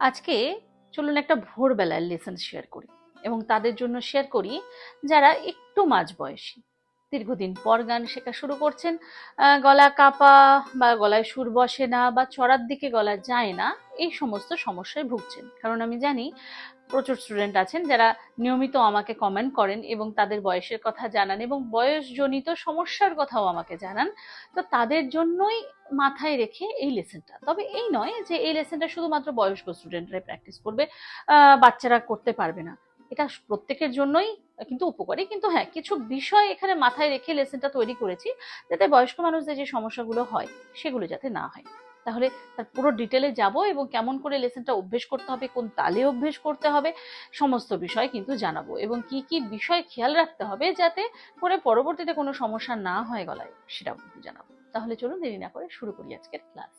আজকে চলুন একটা ভোরবেলার লেসন শেয়ার করি এবং তাদের জন্য শেয়ার করি যারা একটু মাঝ বয়সী দীর্ঘদিন পর গান শেখা শুরু করছেন। গলা কাপা বা গলায় সুর বসে না বা চড়ার দিকে গলা যায় না, এই সমস্ত সমস্যায় ভুগছেন। কারণ আমি জানি প্রচুর স্টুডেন্ট আছেন যারা নিয়মিত আমাকে কমেন্ট করেন এবং তাদের বয়সের কথা জানান এবং বয়সজনিত সমস্যার কথাও আমাকে জানান। তো তাদের জন্যই মাথায় রেখে এই লেসনটা তবে এই নয় যে এই লেসনটা শুধুমাত্র বয়স্ক স্টুডেন্টরাই প্র্যাকটিস করবে বাচ্চারা করতে পারবে না। এটা প্রত্যেকের জন্যই কিন্তু উপকারী। কিন্তু হ্যাঁ কিছু বিষয় এখানে মাথায় রেখে লেসনটা তৈরি করেছি, যাতে বয়স্ক মানুষদের যে সমস্যাগুলো হয়, সেগুলো যাতে না হয়। তাহলে তার পুরো ডিটেলে যাব এবং কেমন করে লেসনটা অভ্যেস করতে হবে, কোন তালে অভ্যেস করতে হবে, সমস্ত বিষয় কিন্তু জানাব এবং কি কি বিষয় খেয়াল রাখতে হবে যাতে করে পরবর্তীতে কোনো সমস্যা না হয় গলায় সেটা জানাব। তাহলে চলুন দেরি না করে শুরু করি আজকের ক্লাস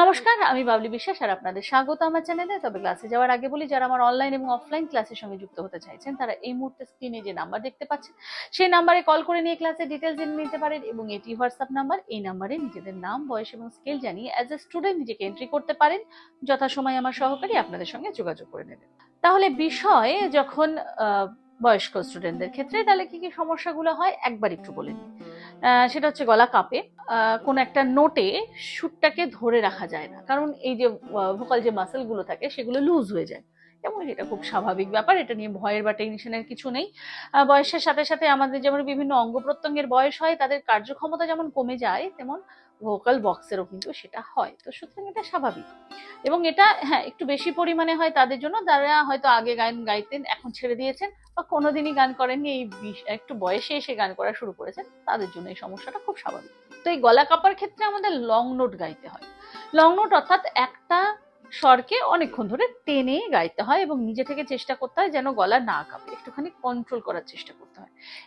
নমস্কার, আমি বাবলি বিশ্বাস আর আপনাদের স্বাগত আমার চ্যানেলে। তবে ক্লাসে যাওয়ার আগে বলি, যারা আমার অনলাইন এবং অফলাইন ক্লাসের সঙ্গে যুক্ত হতে চাইছেন, তারা এই মুহূর্তে স্ক্রিনে যে নাম্বার দেখতে পাচ্ছেন, সেই নাম্বারে কল করে নিয়ে ক্লাসের ডিটেলস জেনে নিতে পারেন এবং এটি হোয়াটসঅ্যাপ নাম্বার এই নাম্বারে নিজেদের নাম, বয়স এবং স্কেল জানিয়ে অ্যাজ এ স্টুডেন্ট নিজেকে এন্ট্রি করতে পারেন। যথাসময়ে আমার সহকারী আপনাদের সঙ্গে যোগাযোগ করে নেবেন। তাহলে বিষয়, যখন বয়স্ক স্টুডেন্টদের ক্ষেত্রে তাহলে কি কি সমস্যাগুলো হয়? একবার একটু বলে নিই। সেটা হচ্ছে গলা কাঁপে। কোনো একটা নোটে সুরটাকে ধরে রাখা যায় না। কারণ এই যে ভোকাল যে মাসেলগুলো থাকে, সেগুলো লুজ হয়ে যায়। এবং এটা খুব স্বাভাবিক ব্যাপার। এটা নিয়ে ভয়ের বা টেনশনের কিছু নেই। বয়সের সাথে সাথে আমাদের যেমন বিভিন্ন অঙ্গ প্রত্যঙ্গের বয়স হয়, তাদের কার্যক্ষমতা যেমন কমে যায়, তেমন ভোকাল বক্সেরও কিন্তু সেটা হয়। তো সুতরাং এটা স্বাভাবিক। এবং এটা হ্যাঁ একটু বেশি পরিমাণে হয় তাদের জন্য। যারা হয়তো আগে গান গাইতেন, এখন ছেড়ে দিয়েছেন বা কোনোদিনই গান করেননি। এই একটু বয়সে এসে গান করা শুরু করেছেন, তাদের জন্য এই সমস্যাটা খুব স্বাভাবিক। তো এই গলা কাপার ক্ষেত্রে আমাদের লং নোট গাইতে হয়। লং নোট অর্থাৎ একটা স্বরকে অনেকক্ষণ ধরে টেনে গাইতে হয় এবং নিজে থেকে চেষ্টা করতে হয় যেন গলা না কাঁপে। একটুখানি কন্ট্রোল করার চেষ্টা করতে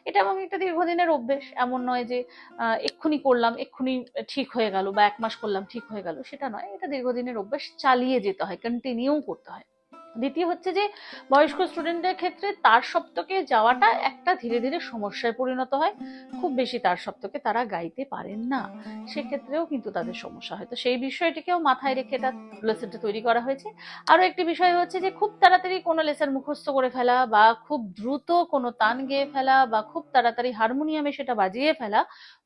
এটা এবং একটা দীর্ঘদিনের অভ্যেস, এমন নয় যে এক্ষুনি করলাম, এক্ষুনি ঠিক হয়ে গেল বা এক মাস করলাম, ঠিক হয়ে গেল, সেটা নয়। এটা দীর্ঘদিনের অভ্যেস, চালিয়ে যেতে হয় কন্টিনিউ করতে হয়। দ্বিতীয় হচ্ছে যে বয়স্ক স্টুডেন্টদের ক্ষেত্রে তার সপ্তকে যাওয়াটা একটা ধীরে ধীরে সমস্যায় পরিণত হয়। খুব বেশি তার সপ্তকে তারা গাইতে পারেন না। সেক্ষেত্রেও কিন্তু তাদের সমস্যা হয়। তো সেই বিষয়টিকেও মাথায় রেখে এটা লেসনটা তৈরি করা হয়েছে। আরও একটি বিষয় হচ্ছে যে খুব তাড়াতাড়ি কোনো লেসন মুখস্থ করে ফেলা বা খুব দ্রুত কোনো তান গেয়ে ফেলা বা খুব তাড়াতাড়ি হারমোনিয়ামে সেটা বাজিয়ে ফেলা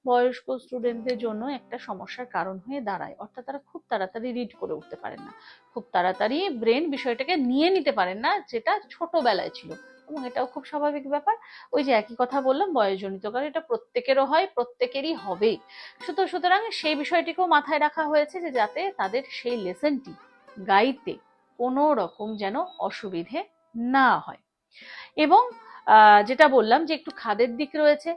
বয়স্ক স্টুডেন্টদের জন্য একটা সমস্যার কারণ হয়ে দাঁড়ায়। অর্থাৎ তারা খুব তাড়াতাড়ি রিড করে উঠতে পারেন না। খুব তাড়াতাড়ি ব্রেন বিষয়টাকে নিয়ে নিতে পারেন না, যেটা ছোটবেলায় ছিল। এবং এটাও খুব স্বাভাবিক ব্যাপার। ওই যে একই কথা বললাম, বয়সজনিত কারণ এটা প্রত্যেকেরও হয়, প্রত্যেকেরই হবে সুতো, সুতরাং সেই বিষয়টিকেও মাথায় রাখা হয়েছে যে যাতে তাদের সেই লেসনটি গাইতে কোনো রকম যেন অসুবিধে না হয়। এবং যেটা বললাম যে একটু খাদের দিক রয়েছে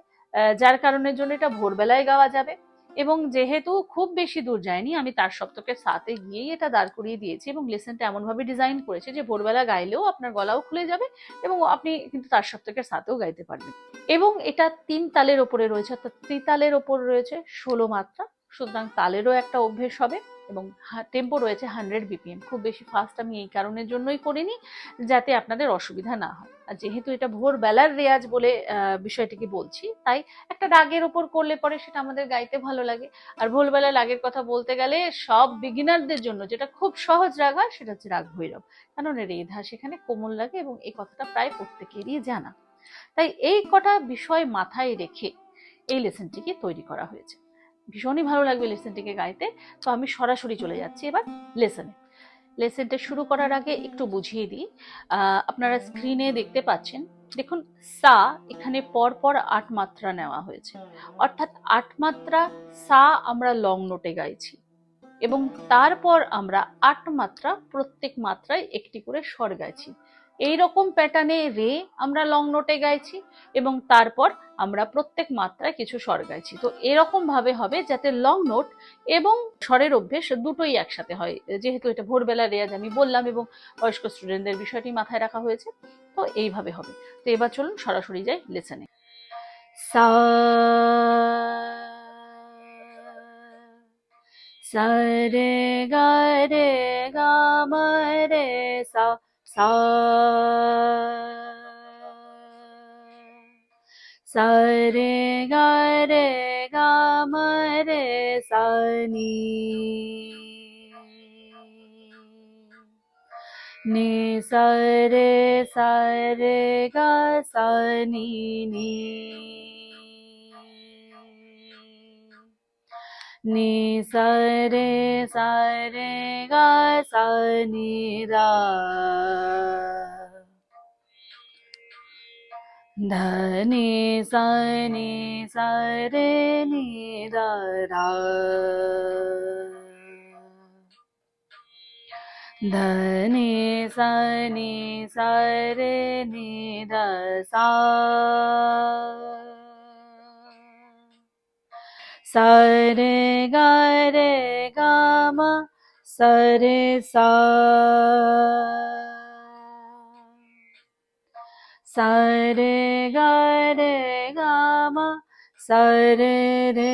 যার কারণের জন্য এটা ভোরবেলায় গাওয়া যাবে। এবং যেহেতু খুব বেশি দূর যায়নি, আমি তার সপ্তকের সাথে গিয়েই এটা দাঁড় করিয়ে দিয়েছি এবং লেসেনটা এমনভাবে ডিজাইন করেছে যে ভোরবেলা গাইলেও আপনার গলাও খুলে যাবে এবং আপনি কিন্তু তার সপ্তকের সাথেও গাইতে পারবেন। এবং এটা তিন তালের ওপরে রয়েছে, অর্থাৎ ত্রিতালের ওপর রয়েছে ষোলো মাত্রা, সুতরাং তালেরও একটা অভ্যেস হবে। এবং টেম্পো রয়েছে হান্ড্রেড বিপিএম খুব বেশি ফাস্ট আমি এই কারণের জন্যই করিনি যাতে আপনাদের অসুবিধা না হয়। আর যেহেতু এটা ভোরবেলার রেয়াজ বলে বিষয়টিকে বলছি, তাই একটা রাগের ওপর করলে পরে সেটা আমাদের গাইতে ভালো লাগে। আর ভোরবেলা রাগের কথা বলতে গেলে সব বিগিনারদের জন্য যেটা খুব সহজ রাগ হয়, সেটা হচ্ছে রাগ ভৈরব। কারণ রেধা সেখানে কোমল লাগে এবং এই কথাটা প্রায় প্রত্যেকেরই জানা। তাই এই কটা বিষয় মাথায় রেখে এই লেসনটিকে তৈরি করা হয়েছে। ভীষণই ভালো লাগবে লেসনটিকে গাইতে। তো আমি সরাসরি চলে যাচ্ছি এবার লেসনে। লেসনটা শুরু করার আগে একটু বুঝিয়ে দিই। আপনারা স্ক্রিনে দেখতে পাচ্ছেন, দেখুন, সা এখানে পর পর আট মাত্রা নেওয়া হয়েছে। অর্থাৎ আট মাত্রা সা আমরা লং নোটে গাইছি এবং তারপর আমরা আট মাত্রা প্রত্যেক মাত্রায় একটি করে স্বর গাইছি। এই রকম প্যাটার্নে রে আমরা লং নোটে গাইছি এবং তারপর আমরা প্রত্যেক মাত্রায় কিছু স্বর গাইছি। তো এরকম ভাবে হবে যাতে লং নোট এবং স্বরের অভ্যেস দুটোই একসাথে হয়। যেহেতু এটা ভোরবেলা রেয়াজ আমি বললাম এবং বয়স্ক স্টুডেন্টদের বিষয়টি মাথায় রাখা হয়েছে, তো এইভাবে হবে। তো এবার চলুন সরাসরি যাই লেসনে সা সা, রে, গা রে, গা, মা, রে, সা। সা সা রে গা রে গা মা রে সা নি নি সা রে সা রে গা সা নি ni sa re sa re ga sa ni ra da ni sa ni sa re ni ra ra da ni sa ni sa re ni ra sa सा सा रे गा रे गा मा सा रे सा सा रे गा रे गा मा सा रे रे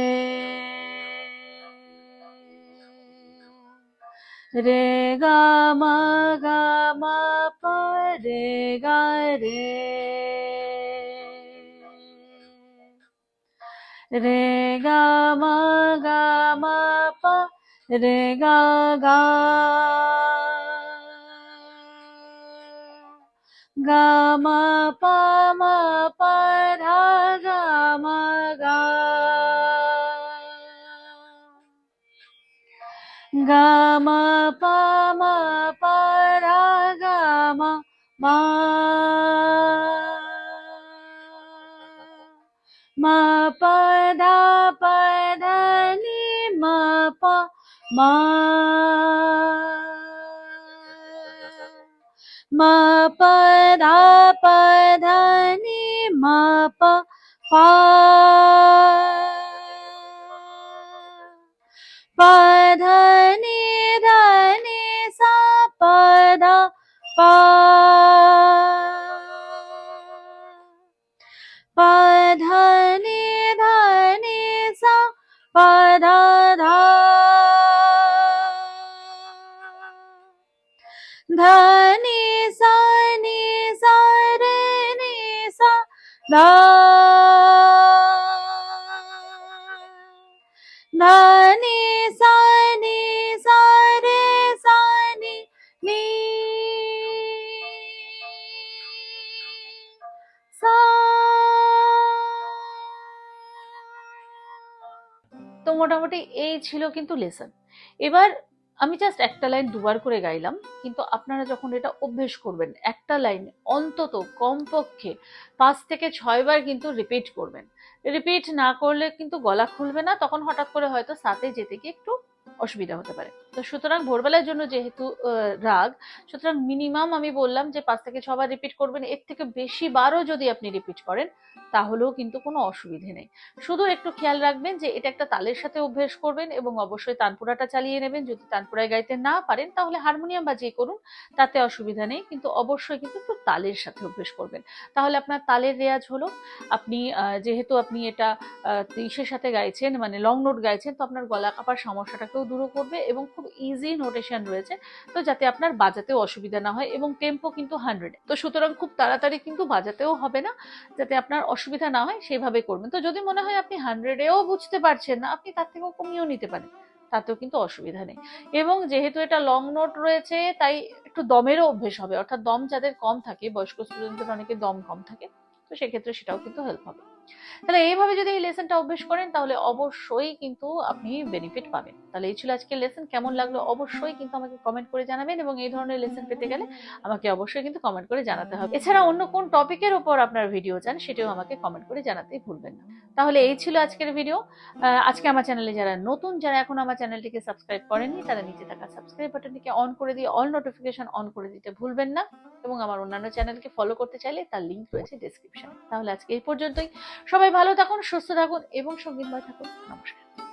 गा गा मा पा रे गा रे गा मा गा मा पा रे गा गा गा मा पा मा पा धा गा मा गा गा मा पा मा पा रा गा मा मा मा पा धा पा धा नि मा पा मा मा पा धा पा धा नि मा पा पा पा धा नि धा नि सा पा धा पा ధని సని సరే ని సా ధని సని సరే సని ని సా তো মোটামুটি এই ছিল কিন্তু লেসন এবার আমি জাস্ট একটা লাইন দুবার করে গাইলাম, কিন্তু আপনারা যখন এটা অভ্যেস করবেন, একটা লাইন অন্তত কমপক্ষে পাঁচ থেকে ছয়বার কিন্তু রিপিট করবেন। রিপিট না করলে কিন্তু গলা খুলবে না, তখন হঠাৎ করে হয়তো সাথে যেতে গিয়ে একটু অসুবিধা হতে পারে। তো সুতরাং ভোরবেলার জন্য যেহেতু রাগ, সুতরাং মিনিমাম আমি বললাম যে পাঁচ থেকে ছবার রিপিট করবেন, এর থেকে বেশি বারও যদি আপনি রিপিট করেন, তাহলেও কিন্তু কোনো অসুবিধে নেই। শুধু একটু খেয়াল রাখবেন যে এটা একটা তালের সাথে অভ্যেস করবেন এবং অবশ্যই তানপুরাটা চালিয়ে নেবেন। যদি তানপুরায় গাইতে না পারেন, তাহলে হারমোনিয়াম বাজিয়ে করুন, তাতে অসুবিধা নেই, কিন্তু অবশ্যই কিন্তু একটু তালের সাথে অভ্যেস করবেন। তাহলে আপনার তালের রেয়াজ হলো, আপনি যেহেতু আপনি এটা ইসের সাথে গাইছেন মানে লং নোট গাইছেন, তো আপনার গলা কাপার সমস্যাটাকেও দূর করবে এবং খুব ইজি নোটেশন রয়েছে। তো যাতে আপনার বাজাতেও অসুবিধা না হয় এবং টেম্পো কিন্তু হান্ড্রেড তো সুতরাং খুব তাড়াতাড়ি কিন্তু বাজাতেও হবে না, যাতে আপনার অসুবিধা না হয় সেইভাবে করবেন। তো যদি মনে হয় আপনি হান্ড্রেডেও বুঝতে পারছেন না, আপনি তার থেকেও কমিয়েও নিতে পারেন। তাতেও কিন্তু অসুবিধা নেই। এবং যেহেতু এটা লং নোট রয়েছে, তাই একটু দমেরও অভ্যেস হবে। অর্থাৎ দম যাদের কম থাকে, বয়স্ক স্টুডেন্টদের অনেকে দম কম থাকে, তো সেক্ষেত্রে সেটাও কিন্তু হেল্প হবে। তাহলে এইভাবে যদি এই লেসনটা অভ্যেস করেন, তাহলে অবশ্যই কিন্তু আপনি বেনিফিট পাবেন। তাহলে এই ছিল আজকের লেসন কেমন লাগল অবশ্যই কিন্তু আমাকে কমেন্ট করে জানাবেন এবং এই ধরনের লেসন পেতে গেলে আমাকে অবশ্যই কিন্তু কমেন্ট করে জানাতে হবে। এছাড়া অন্য কোন টপিকের উপর আপনার ভিডিও চান, সেটাও আমাকে কমেন্ট করে জানাতে ভুলবেন না। তাহলে এই ছিল আজকের ভিডিও আজকে আমার চ্যানেলে যারা নতুন, যারা এখন আমার চ্যানেলটিকে সাবস্ক্রাইব করেননি, তারা নিচে থাকা সাবস্ক্রাইব বাটনটিকে অন করে দিয়ে অল নোটিফিকেশন অন করে দিতে ভুলবেন না। এবং আমার অন্যান্য চ্যানেলকে ফলো করতে চাইলে তার লিঙ্ক রয়েছে ডেসক্রিপশনে তাহলে আজকে এই পর্যন্তই। সবাই ভালো থাকুন সুস্থ থাকুন এবং সঙ্গীতময় থাকুন। নমস্কার।